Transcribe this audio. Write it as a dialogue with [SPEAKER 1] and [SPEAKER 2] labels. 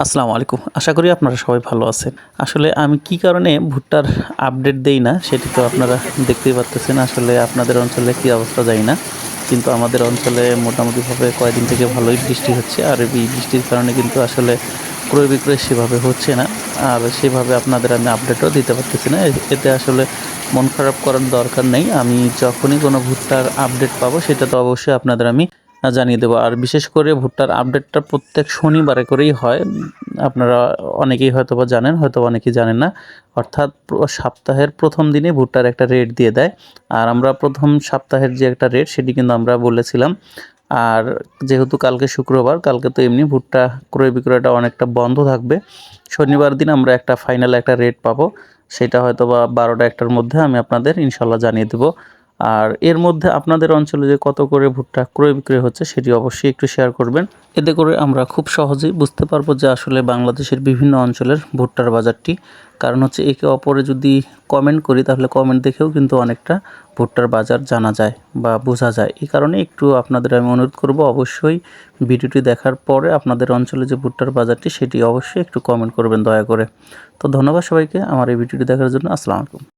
[SPEAKER 1] আসসালামু আলাইকুম। আশা করি আপনারা সবাই ভালো আছেন। আসলে আমি কি কারণে ভুট্টার আপডেট দেই না, সেটি তো আপনারা দেখতেই পাচ্ছেন আসলে আপনাদের অঞ্চলে কি অবস্থা যায় না, কিন্তু আমাদের অঞ্চলে মোটামুটিভাবে কয়েকদিন থেকে ভালোই বৃষ্টি হচ্ছে। আর এই বৃষ্টির কারণে কিন্তু আসলে ক্রয় বিক্রয় সেভাবে হচ্ছে না। আর সেভাবে আপনাদের আমি আপডেটও দিতে পারতেছি না। এতে আসলে মন খারাপ করার দরকার নেই। আমি যখনই কোনো ভুট্টার আপডেট পাবো, সেটা তো অবশ্যই আপনাদের আমি জানিয়ে দেবো। আর বিশেষ করে ভুট্টার আপডেটটা প্রত্যেক শনিবারে করেই হয়। আপনারা অনেকেই হয়তো বা জানেন হয়তো অনেকেই জানেন না। অর্থাৎ সপ্তাহের প্রথম দিনে ভুট্টার একটা রেট দিয়ে দেয়। আর আমরা প্রথম সপ্তাহের যে একটা রেট, সেটি কিন্তু আমরা বলেছিলাম। আর যেহেতু কালকে শুক্রবার, কালকে তো এমনি ভুট্টা ক্রয় বিক্রয়টা অনেকটা বন্ধ থাকবে। শনিবার দিন আমরা একটা ফাইনাল একটা রেট পাবো। সেটা হয়তো বা বারোটা একটার মধ্যে আমি আপনাদের ইনশাল্লাহ জানিয়ে দেবো। আর এর মধ্যে আপনাদের অঞ্চলে যে কত করে ভুট্টা ক্রয় বিক্রয় হচ্ছে সেটি অবশ্যই একটু শেয়ার করবেন। এতে করে আমরা খুব সহজেই বুঝতে পারব যে আসলে বাংলাদেশের বিভিন্ন অঞ্চলের ভুট্টার বাজারটি। কারণ হচ্ছে একে অপরে যদি কমেন্ট করি তাহলে কমেন্ট দেখেও কিন্তু অনেকটা ভুট্টার বাজার জানা যায় বা বোঝা যায়। এই কারণে একটু আপনাদের আমি অনুরোধ করব অবশ্যই ভিডিওটি দেখার পরে আপনাদের অঞ্চলে যে ভুট্টার বাজারটি সেটি অবশ্যই একটু কমেন্ট করবেন দয়া করে। তো ধন্যবাদ সবাইকে আমার এই ভিডিওটি দেখার জন্য। আসসালামু আলাইকুম।